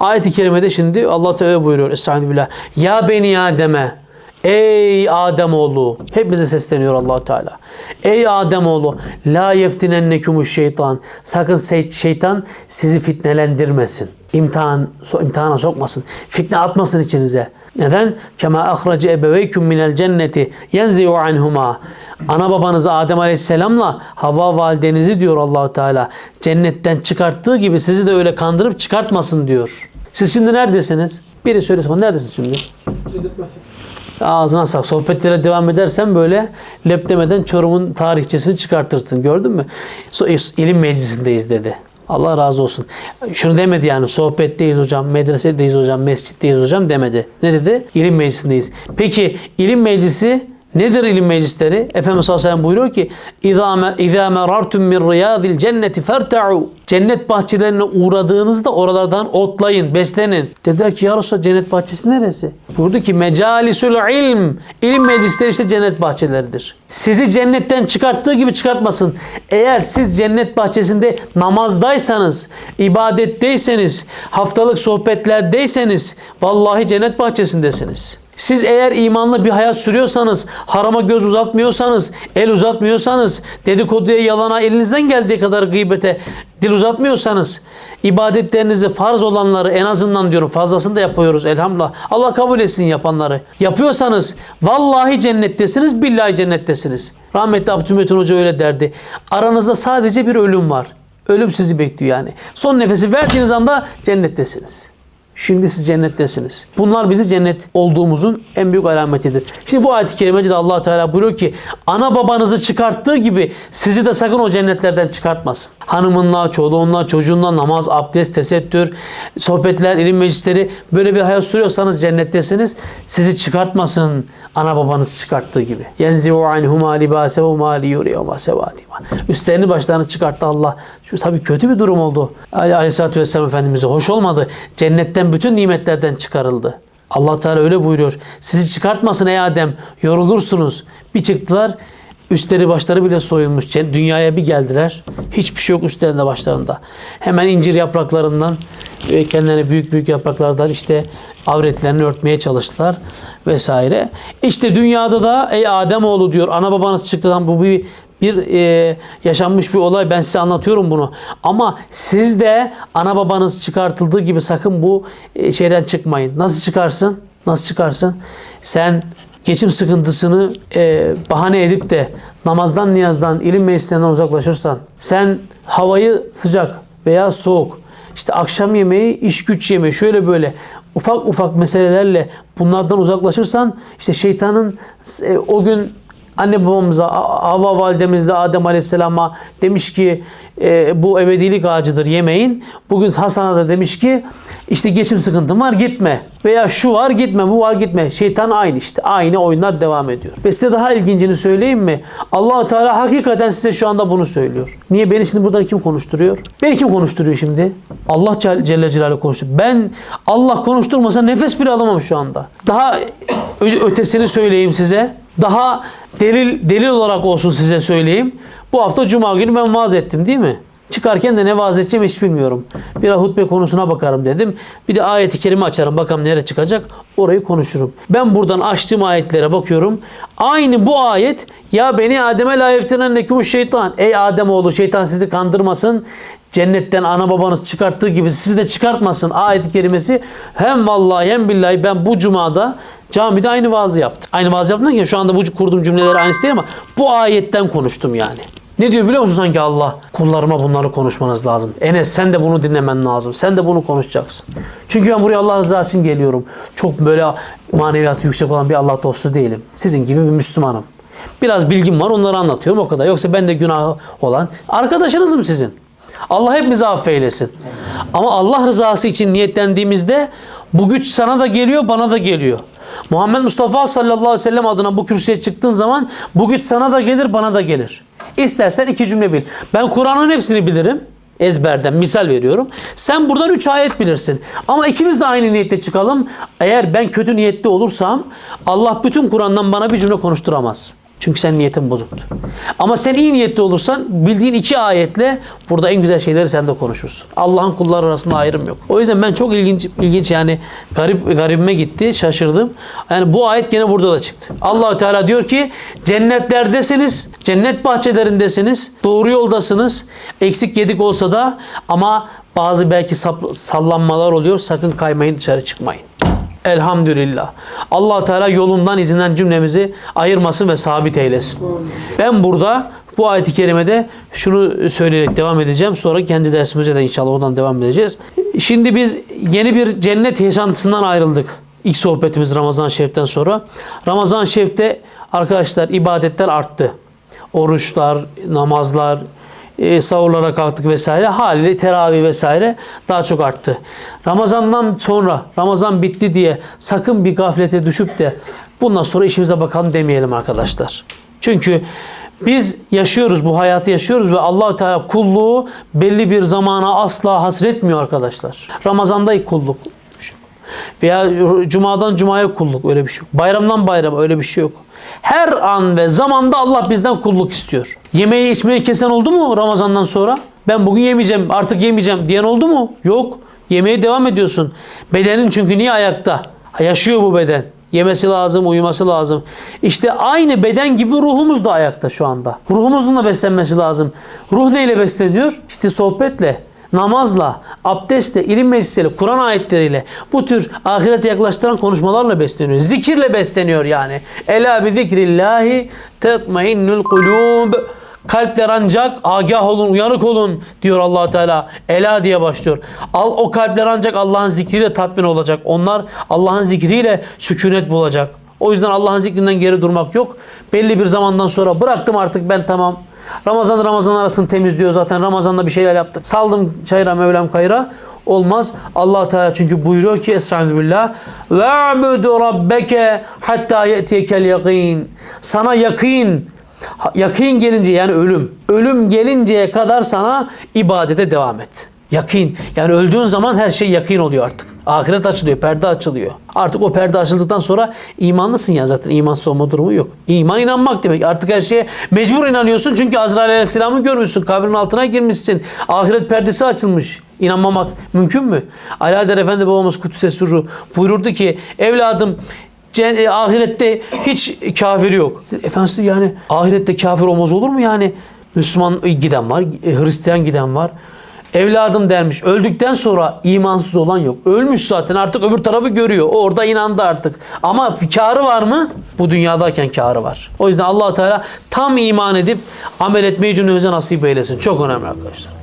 Ayet-i kerimede şimdi Allah Teala buyuruyor Estağfirullah. Ya beni Adem'e Ey Adem oğlu hepimize sesleniyor Allah Teala. Ey Adem oğlu la yeftinennekumuş şeytan. Sakın şeytan sizi fitnelendirmesin. İmtihan imtihana sokmasın. Fitne atmasın içinize. Neden? Kema ahrace ebeveyküm minel cenneti yenzi'u anhuma. Ana babanız Adem Aleyhisselam'la Havva validenizi diyor Allahu Teala cennetten çıkarttığı gibi sizi de öyle kandırıp çıkartmasın diyor. Siz şimdi neredesiniz? Biri söylesin bana neredesin şimdi? Ağzına sak. Sohbetlere devam edersen böyle lep demeden Çorum'un tarihçesini çıkartırsın. Gördün mü? İlim meclisindeyiz dedi. Allah razı olsun. Şunu demedi yani sohbetteyiz hocam, medresedeyiz hocam, mescitteyiz hocam demedi. Ne dedi? İlim meclisindeyiz. Peki ilim meclisi nedir ilim meclisleri? Efendimiz sallallahu aleyhi ve sellem buyuruyor ki اِذَا اِذَا مَرَرْتُمْ مِنْ رِيَاضِ الْجَنَّةِ فَارْتَعُوا Cennet bahçelerine uğradığınızda oralardan otlayın, beslenin. Dediler ki ya Resulallah cennet bahçesi neresi? Buyurdu ki mecalisül ilm. İlim meclisleri işte cennet bahçeleridir. Sizi cennetten çıkarttığı gibi çıkartmasın. Eğer siz cennet bahçesinde namazdaysanız, ibadetteyseniz, haftalık sohbetlerdeyseniz vallahi cennet bahçesindesiniz. Siz eğer imanlı bir hayat sürüyorsanız, harama göz uzatmıyorsanız, el uzatmıyorsanız, dedikoduya, yalana elinizden geldiği kadar gıybete dil uzatmıyorsanız, ibadetlerinizi farz olanları en azından diyorum fazlasını da yapıyoruz elhamdülillah. Allah kabul etsin yapanları. Yapıyorsanız vallahi cennettesiniz, billahi cennettesiniz. Rahmetli Abdülmetin Hoca öyle derdi. Aranızda sadece bir ölüm var. Ölüm sizi bekliyor yani. Son nefesi verdiğiniz anda cennettesiniz. Şimdi siz cennettesiniz. Bunlar bizi cennet olduğumuzun en büyük alametidir. Şimdi bu ayet-i kerimede de allah Teala buyuruyor ki ana babanızı çıkarttığı gibi sizi de sakın o cennetlerden çıkartmasın. Hanımınla, çoluğunla, çocuğunla namaz, abdest, tesettür, sohbetler, ilim meclisleri böyle bir hayat sürüyorsanız cennettesiniz. Sizi çıkartmasın ana babanız çıkarttığı gibi. Yenzi'u anhuma libasehuma liyuriyuma sevadima. Üstlerini başlarını çıkarttı Allah. Şu tabii kötü bir durum oldu. Ali Aleyhisselatü Vesselam Efendimiz'e hoş olmadı. Cennetten bütün nimetlerden çıkarıldı. Allah Teala öyle buyuruyor. Sizi çıkartmasın ey Adem. Yorulursunuz. Bir çıktılar. Üstleri başları bile soyulmuş. Dünyaya bir geldiler. Hiçbir şey yok üstlerinde başlarında. Hemen incir yapraklarından ve kendilerine büyük büyük yapraklardan işte avretlerini örtmeye çalıştılar vesaire. İşte dünyada da ey Adem oğlu diyor ana babanız çıktıdan bu bir bir e, yaşanmış bir olay. Ben size anlatıyorum bunu. Ama siz de ana babanız çıkartıldığı gibi sakın bu e, şeyden çıkmayın. Nasıl çıkarsın? Nasıl çıkarsın? Sen geçim sıkıntısını e, bahane edip de namazdan, niyazdan, ilim meclisinden uzaklaşırsan, sen havayı sıcak veya soğuk, işte akşam yemeği, iş güç yemeği, şöyle böyle ufak ufak meselelerle bunlardan uzaklaşırsan, işte şeytanın e, o gün anne babamıza, Havva validemizde Adem Aleyhisselam'a demiş ki e, bu ebedilik ağacıdır yemeyin. Bugün Hasan'a da demiş ki işte geçim sıkıntım var gitme. Veya şu var gitme, bu var gitme. Şeytan aynı işte. Aynı oyunlar devam ediyor. Ve size daha ilgincini söyleyeyim mi? allah Teala hakikaten size şu anda bunu söylüyor. Niye? Beni şimdi burada kim konuşturuyor? Beni kim konuşturuyor şimdi? Allah Celle Celaluhu konuşturuyor. Ben Allah konuşturmasa nefes bile alamam şu anda. Daha ötesini söyleyeyim size. Daha delil delil olarak olsun size söyleyeyim. Bu hafta cuma günü ben vaaz ettim değil mi? Çıkarken de ne vaaz edeceğim hiç bilmiyorum. Bir hutbe konusuna bakarım dedim. Bir de ayeti kerime açarım bakalım nereye çıkacak. Orayı konuşurum. Ben buradan açtığım ayetlere bakıyorum. Aynı bu ayet ya beni Adem'e la yeftinennekum şeytan. Ey Adem oğlu şeytan sizi kandırmasın. Cennetten ana babanız çıkarttığı gibi sizi de çıkartmasın ayet-i kerimesi. Hem vallahi hem billahi ben bu cumada camide aynı vaazı yaptım. Aynı vaaz yaptım ki şu anda bu kurduğum cümleler aynısı değil ama bu ayetten konuştum yani. Ne diyor biliyor musun sanki Allah? Kullarıma bunları konuşmanız lazım. Enes sen de bunu dinlemen lazım. Sen de bunu konuşacaksın. Çünkü ben buraya Allah rızası için geliyorum. Çok böyle maneviyatı yüksek olan bir Allah dostu değilim. Sizin gibi bir Müslümanım. Biraz bilgim var onları anlatıyorum o kadar. Yoksa ben de günahı olan arkadaşınızım sizin. Allah hepimizi affeylesin. Ama Allah rızası için niyetlendiğimizde bu güç sana da geliyor bana da geliyor. Muhammed Mustafa sallallahu aleyhi ve sellem adına bu kürsüye çıktığın zaman bu güç sana da gelir bana da gelir. İstersen iki cümle bil. Ben Kur'an'ın hepsini bilirim. Ezberden misal veriyorum. Sen buradan üç ayet bilirsin. Ama ikimiz de aynı niyette çıkalım. Eğer ben kötü niyetli olursam Allah bütün Kur'an'dan bana bir cümle konuşturamaz. Çünkü sen niyetin bozuktu. Ama sen iyi niyetli olursan bildiğin iki ayetle burada en güzel şeyleri sen de konuşursun. Allah'ın kulları arasında ayrım yok. O yüzden ben çok ilginç ilginç yani garip garibime gitti. Şaşırdım. Yani bu ayet gene burada da çıktı. Allahu Teala diyor ki cennetlerdesiniz. Cennet bahçelerindesiniz. Doğru yoldasınız. Eksik yedik olsa da ama bazı belki sallanmalar oluyor. Sakın kaymayın dışarı çıkmayın. Elhamdülillah. allah Teala yolundan izinden cümlemizi ayırmasın ve sabit eylesin. Ben burada bu ayet-i kerimede şunu söyleyerek devam edeceğim. Sonra kendi dersimize de inşallah oradan devam edeceğiz. Şimdi biz yeni bir cennet yaşantısından ayrıldık. İlk sohbetimiz Ramazan Şerif'ten sonra. Ramazan Şerif'te arkadaşlar ibadetler arttı. Oruçlar, namazlar, e, sahurlara kalktık vesaire. Haliyle teravih vesaire daha çok arttı. Ramazandan sonra Ramazan bitti diye sakın bir gaflete düşüp de bundan sonra işimize bakalım demeyelim arkadaşlar. Çünkü biz yaşıyoruz bu hayatı yaşıyoruz ve Allahu Teala kulluğu belli bir zamana asla hasretmiyor arkadaşlar. Ramazanda kulluk veya cumadan cumaya kulluk öyle bir şey yok. Bayramdan bayrama öyle bir şey yok. Her an ve zamanda Allah bizden kulluk istiyor. Yemeği içmeyi kesen oldu mu Ramazandan sonra? Ben bugün yemeyeceğim, artık yemeyeceğim diyen oldu mu? Yok. Yemeye devam ediyorsun. Bedenin çünkü niye ayakta? Yaşıyor bu beden. Yemesi lazım, uyuması lazım. İşte aynı beden gibi ruhumuz da ayakta şu anda. Ruhumuzun da beslenmesi lazım. Ruh neyle besleniyor? İşte sohbetle, namazla, abdestle, ilim meclisiyle, Kur'an ayetleriyle bu tür ahirete yaklaştıran konuşmalarla besleniyor. Zikirle besleniyor yani. Ela bi zikrillahi tetmainnul kulub. Kalpler ancak agah olun, uyanık olun diyor allah Teala. Ela diye başlıyor. Al o kalpler ancak Allah'ın zikriyle tatmin olacak. Onlar Allah'ın zikriyle sükunet bulacak. O yüzden Allah'ın zikrinden geri durmak yok. Belli bir zamandan sonra bıraktım artık ben tamam. Ramazan Ramazan arasını temizliyor zaten. Ramazan'da bir şeyler yaptık. Saldım çayıra Mevlam kayıra. Olmaz. allah Teala çünkü buyuruyor ki Estağfirullah ve abudu rabbeke hatta ye'tiyekel yakin. Sana yakin Yakin gelince yani ölüm. Ölüm gelinceye kadar sana ibadete devam et. Yakin. Yani öldüğün zaman her şey yakin oluyor artık. Ahiret açılıyor, perde açılıyor. Artık o perde açıldıktan sonra imanlısın ya zaten imansız olma durumu yok. İman inanmak demek. Artık her şeye mecbur inanıyorsun çünkü Azrail Aleyhisselam'ı görmüşsün. Kabrin altına girmişsin. Ahiret perdesi açılmış. İnanmamak mümkün mü? Alaeddin Efendi babamız Kudüs'e sürru buyururdu ki evladım Cen- ahirette hiç kafir yok. Efendisi yani ahirette kafir olmaz olur mu yani? Müslüman giden var, Hristiyan giden var. Evladım dermiş. Öldükten sonra imansız olan yok. Ölmüş zaten artık öbür tarafı görüyor. Orada inandı artık. Ama karı var mı? Bu dünyadayken karı var. O yüzden allah Teala tam iman edip amel etmeyi cümlemize nasip eylesin. Çok önemli arkadaşlar.